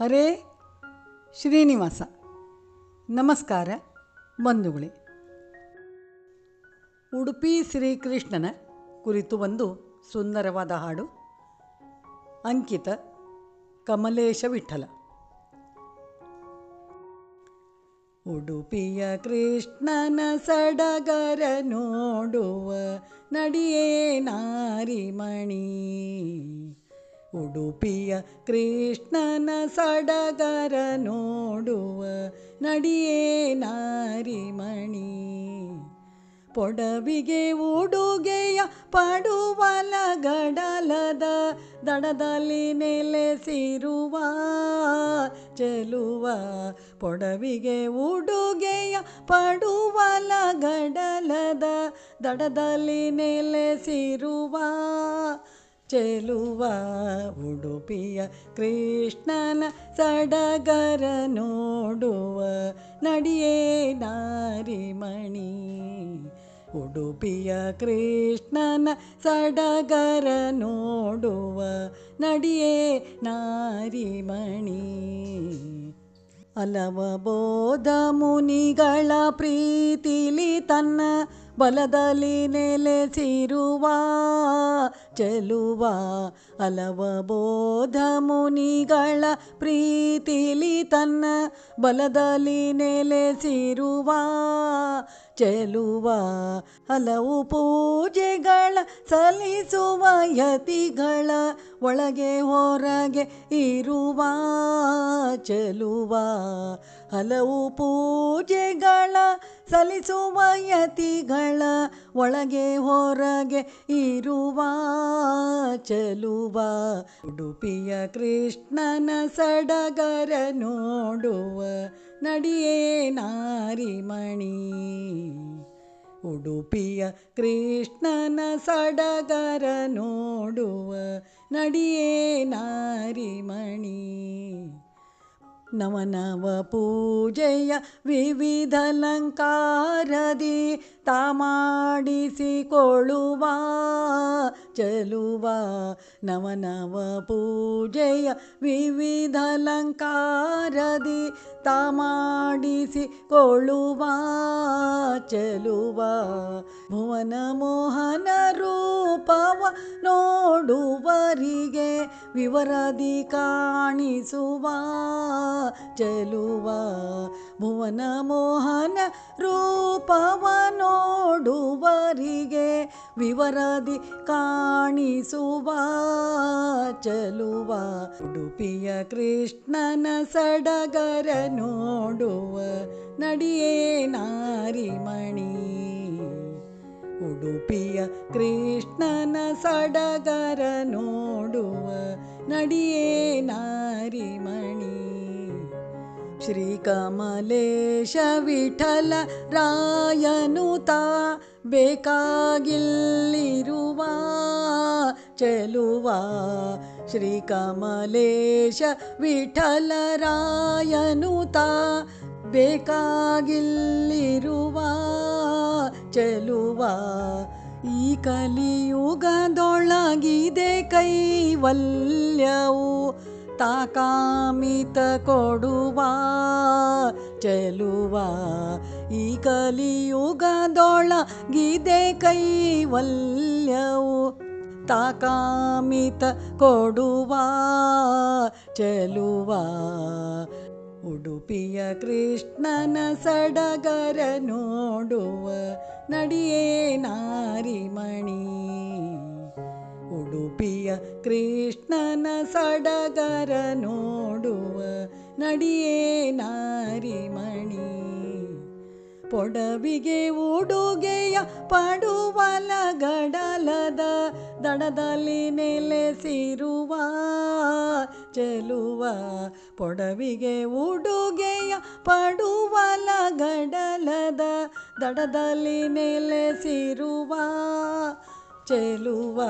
ಹರೇ ಶ್ರೀನಿವಾಸ. ನಮಸ್ಕಾರ ಬಂಧುಗಳೇ. ಉಡುಪಿ ಶ್ರೀಕೃಷ್ಣನ ಕುರಿತು ಒಂದು ಸುಂದರವಾದ ಹಾಡು. ಅಂಕಿತ ಕಮಲೇಶ ವಿಠಲ. ಉಡುಪಿಯ ಕೃಷ್ಣನ ಸಡಗರ ನೋಡುವ ನಡಿಯೇ ನಾರಿಮಣಿ. ಉಡುಪಿಯ ಕೃಷ್ಣನ ಸಡಗರ ನೋಡುವ ನಡಿಯೇ ನಾರಿಮಣಿ. ಪೊಡವಿಗೆ ಉಡುಗೆಯ ಪಡುವಲ ಗಡಲದ ದಡದಲ್ಲಿ ನೆಲೆಸಿರುವ ಚೆಲುವ ಪೊಡವಿಗೆ ಉಡುಗೆಯ ಪಡುವಲ ಗಡಲದ ದಡದಲ್ಲಿ ನೆಲೆಸಿರುವ ಚೆಲುವ ಉಡುಪಿಯ ಕೃಷ್ಣನ ಸಡಗರ ನೋಡುವ ನಡಿಯೇ ನಾರಿಮಣಿ. ಉಡುಪಿಯ ಕೃಷ್ಣನ ಸಡಗರ ನೋಡುವ ನಡಿಯೇ ನಾರಿಮಣಿ. ಅಲವ ಬೋಧ ಮುನಿಗಳ ಪ್ರೀತಿಲಿ ತನ್ನ ಬಲದಲ್ಲಿ ನೆಲೆಸಿರುವ ಚೆಲುವ ಅಲವ ಬೋಧ ಮುನಿಗಳ ಪ್ರೀತಿಲಿ ತನ್ನ ಬಲದಲ್ಲಿ ನೆಲೆಸಿರುವ ಚೆಲುವ ಹಲವು ಪೂಜೆಗಳ ಸಲ್ಲಿಸುವ ಯತಿಗಳ ಒಳಗೆ ಹೊರಗೆ ಇರುವ ಚೆಲುವ ಹಲವು ಪೂಜೆಗಳ ಸಲ್ಲಿಸುವ ಯತಿಗಳ ಒಳಗೆ ಹೊರಗೆ ಇರುವ ಚೆಲುವ ಉಡುಪಿಯ ಕೃಷ್ಣನ ಸಡಗರ ನೋಡುವ ನಡಿಯೇ ನಾರಿಮಣಿ ಉಡುಪಿಯ ಕೃಷ್ಣನ ಸಡಗರ ನೋಡುವ ನಡಿಯೇ ನಾರಿಮಣಿ ನವನವ ಪೂಜೆಯ ವಿವಿಧಲಂಕಾರದಿ ತಾ ಮಾಡಿಸಿಕೊಳ್ಳುವ ಚೆಲುವ ನವನವ ಪೂಜೆಯ ವಿವಿಧಲಂಕಾರದಿ ತಮಾಡಿಸಿ ಕೊಳ್ಳುವ ಚೆಲುವ. ಭುವನ ಮೋಹನ ರೂಪವ ನೋಡುವರಿಗೆ ವಿವರದಿ ಕಾಣಿಸುವ, ಚೆಲುವ. ಭುವನ ಮೋಹನ ರೂಪವ ನೋಡುವರಿಗೆ ವಿವರದಿ ಕಾಣಿಸುವ, ಚಲುವ, ಉಡುಪಿಯ ಕೃಷ್ಣನ ಸಡಗರ ನೋಡುವ ನಡಿಯೇ ನಾರಿಮಣಿ. ಉಡುಪಿಯ ಕೃಷ್ಣನ ಸಡಗರ ನೋಡುವ ನಡಿಯೇ ನಾರಿಮಣಿ. ಶ್ರೀಕಮಲೇಶ ವಿಠಲ ರಾಯನುತ ಬೇಕಾಗಿಲ್ಲಿರುವ ಚೆಲುವ ಶ್ರೀ ಕಮಲೇಶ ವಿಠಲರಾಯನುತ ಬೇಕಾಗಿಲ್ಲಿರುವ ಚೆಲುವ ಈ ಕಲಿಯುಗದೊಳಗಿದೆ ಕೈವಲ್ಯವು ತಾಕಾಮಿತ ಕೊಡುವ ಚೆಲುವ ಈ ಕಲಿಯುಗದೊಳಗಿದೆ ಕೈವಲ್ಯವು ತಾಕಾಮಿತ ಕೊಡುವ, ಚೆಲುವ. ಉಡುಪಿಯ ಕೃಷ್ಣನ ಸಡಗರ ನೋಡುವ ನಡಿಯೇ ನಾರಿಮಣಿ. ಉಡುಪಿಯ ಕೃಷ್ಣನ ಸಡಗರ ನೋಡುವ ನಡಿಯೇ ನಾರಿಮಣಿ. ಪೊಡವಿಗೆ ಉಡುಗೆಯ ಪಡುವಲ ಗಡಲದ ದಡದಲ್ಲಿ ನೆಲೆಸಿರುವ ಚೆಲುವ ಪೊಡವಿಗೆ ಉಡುಗೆಯ ಪಡುವಲ ಗಡಲದ ದಡದಲ್ಲಿ ನೆಲೆಸಿರುವ ಚೆಲುವ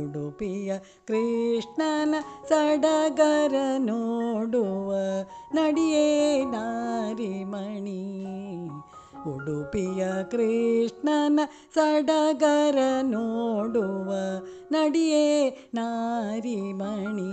ಉಡುಪಿಯ ಕೃಷ್ಣನ ಸಡಗರ ನೋಡುವ ನಡಿಯೇ ನಾರಿಮಣಿ. ಉಡುಪಿಯ ಕೃಷ್ಣನ ಸಡಗರ ನೋಡುವ ನಡಿಯೇ ನಾರಿಮಣಿ